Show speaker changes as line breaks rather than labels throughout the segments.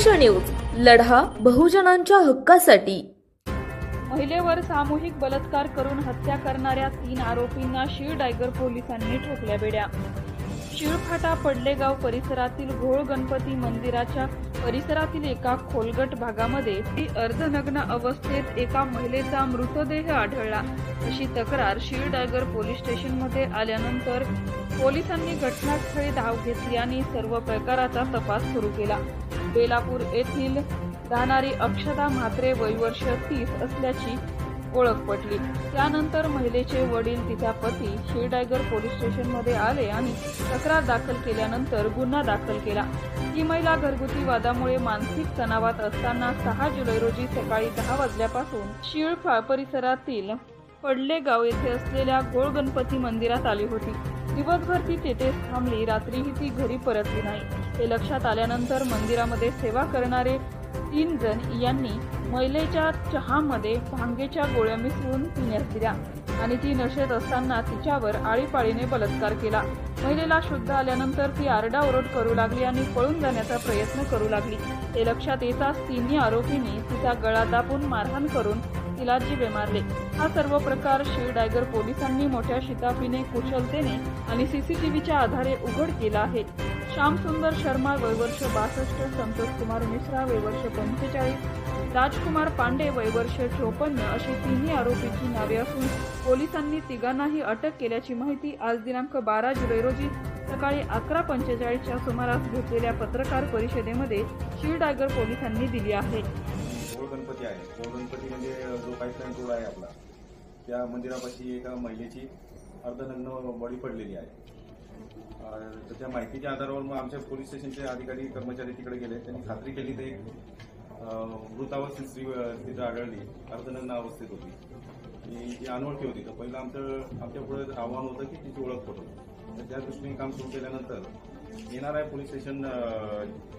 संघर्ष न्यूज लढा बहुजनांच्या हक्कासाठी.
महिलेवर सामूहिक बलात्कार करून हत्या करणाऱ्या तीन आरोपींना शीळ डायगर पोलिसांनी ठोकल्या बेड्या. शिळफाटा पडलेगाव परिसरातील घोळ गणपती मंदिराच्या परिसरातील एका खोलगट भागामध्ये ती अर्धनग्न अवस्थेत एका महिलेचा मृतदेह आढळला. अशी तक्रार शीळ डायगर पोलीस स्टेशनमध्ये आल्यानंतर पोलिसांनी घटनास्थळी धाव घेतली आणि सर्व प्रकाराचा तपास सुरू केला. बेलापूर येथील राहणारी अक्षता म्हात्रे वय वर्ष तीस असल्याची ओळख पटली. त्यानंतर महिलेचे वडील तिचा पती शिरडायगर पोलीस स्टेशनमध्ये आले आणि तक्रार दाखल केल्यानंतर गुन्हा दाखल केला. ही महिला घरगुती वादामुळे मानसिक तणावात असताना सहा जुलै रोजी सकाळी दहा वाजल्यापासून शिळ परिसरातील पडले गाव येथे असलेल्या गोळ गणपती मंदिरात आली होती. दिवसभर ती तेथेच थांबली. रात्रीही ती घरी परतली नाही. हे लक्षात आल्यानंतर मंदिरामध्ये सेवा करणारे तीन जण यांनी महिलेच्या चहामध्ये भांगेच्या गोळ्या मिसळून पिण्यास दिल्या आणि ती नशेत असताना तिच्यावर आळीपाळीने बलात्कार केला. महिलेला शुद्ध आल्यानंतर ती आरडाओरड करू लागली आणि पळून जाण्याचा प्रयत्न करू लागली. हे लक्षात येताच तिन्ही आरोपींनी तिचा गळा दाबून मारहाण करून तिला जीवे मारले हा सर्व प्रकार शिव डायगर पोलिसांनी मोठ्या शिताफीने कुशलतेने आणि सीसीटीव्हीच्या आधारे उघड केला आहे. श्याम सुंदर शर्मा वयवर्ष बासष्ट संतोष कुमार मिश्रा वयवर्ष पंचेचाळीस राजकुमार पांडे वयवर्ष चोपन्न अशी तिन्ही आरोपीची नावे असून पोलिसांनी तिघांनाही अटक केल्याची माहिती आज दिनांक बारा जुलै रोजी सकाळी अकरा पंचेचाळीसच्या सुमारास घेतलेल्या पत्रकार परिषदेमध्ये शिव डायगर पोलिसांनी दिली आहे.
गोळ गणपती आहे गोळ गणपती म्हणजे जो पाईपलाईन रोड आहे आपला त्या मंदिरापाशी एका महिलेची अर्धनग्न बॉडी पडलेली आहे. तर त्या माहितीच्या आधारावर मग आमच्या पोलीस स्टेशनचे अधिकारी कर्मचारी तिकडे गेले. त्यांनी खात्री केली तर एक मृतावस्थेत स्त्री तिथं आढळली. अर्धनग्न अवस्थेत होती. आणि ती अनोळखी होती. तर पहिलं आमचं आमच्या पुढे आव्हान होतं की तिची ओळख पडतो तर त्या दृष्टीने काम सुरू केल्यानंतर येणार आहे पोलीस स्टेशन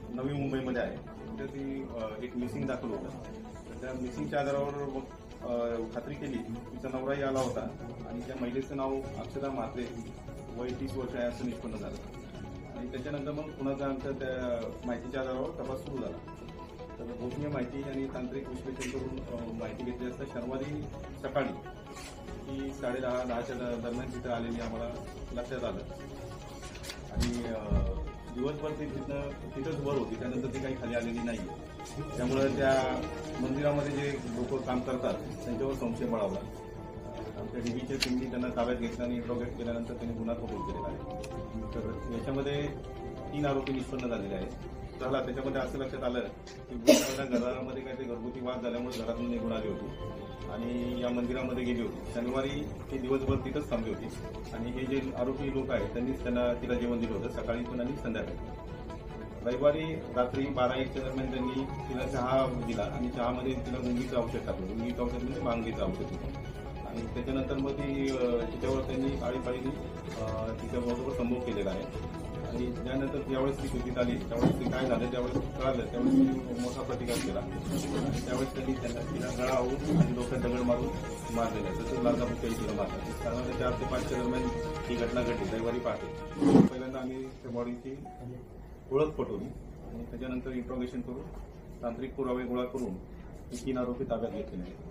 नवी मुंबईमध्ये आहे. तिथे ती एक मिसिंग दाखल होतं. तर त्या मिसिंगच्या आधारावर मग, खात्री केली तिचा नवराही आला होता आणि त्या महिलेचं नाव अक्षता म्हात्रे वय तीस वर्ष आहे असं निष्पन्न झालं. आणि त्याच्यानंतर मग पुन्हा आमच्या त्या माहितीच्या आधारावर तपास सुरू झाला. तर गोपनीय माहिती आणि तांत्रिक विश्लेषण करून माहिती घेतली असता शनिवारी सकाळी ती साडेदहा दहाच्या द- दरम्यान तिथं आलेली आम्हाला लक्षात आलं. आणि दिवसभर ती तिथनं तिथंच वर होती. त्यानंतर ती काही खाली आलेली नाही त्यामुळं त्या मंदिरामध्ये जे लोक काम करतात त्यांच्यावर संशय बळावला आमच्या डीबीच्या टीमनी त्यांना ताब्यात घेतलं आणि इंट्रोगेट केल्यानंतर त्यांनी गुन्हा कबूल केलेला आहे. तर याच्यामध्ये तीन आरोपी निष्पन्न झालेले आहेत. झाला त्याच्यामध्ये असं लक्षात आलं की बुधवारला घरामध्ये काहीतरी ते घरगुती वाद झाल्यामुळे घरातून निघून आली होती. आणि या मंदिरामध्ये गेली होती. शनिवारी ती दिवसभर तिथंच थांबली होती. आणि हे जे आरोपी लोक आहेत त्यांनीच त्यांना तिला जेवण दिलं होतं सकाळी पण आणि संध्याकाळी. रविवारी रात्री बारा एकच्या दरम्यान त्यांनी तिला चहा दिला आणि चहामध्ये तिला मुंगीचं औषध टाकलं. मुंगीचं औषध म्हणजे मांगीचं औषध होतं. आणि त्याच्यानंतर मग ती तिच्यावर त्यांनी आळीपाळीने तिच्याबरोबर संभोग केलेला आहे. आणि त्यानंतर ज्यावेळेस ती सुटीत आली त्यावेळेस ते काय झालं त्यावेळेस कळालं त्यावेळेस त्यांनी मोठा प्रतिकार केला. आणि त्यावेळेस त्यांनी त्यांना तिला गळा आवून आणि डोक्यात दगड मारून मारलेलं तसंच लालचा मुख्य तिला मारला. साधारण चार ते पाचच्या दरम्यान ही घटना घडली रविवारी पहाटे. पहिल्यांदा आम्ही त्या बॉडीची ओळख पटवली आणि त्याच्यानंतर इंट्रोगेशन करून तांत्रिक पुरावे गोळा करून तीन आरोपी ताब्यात घेतलेले आहेत.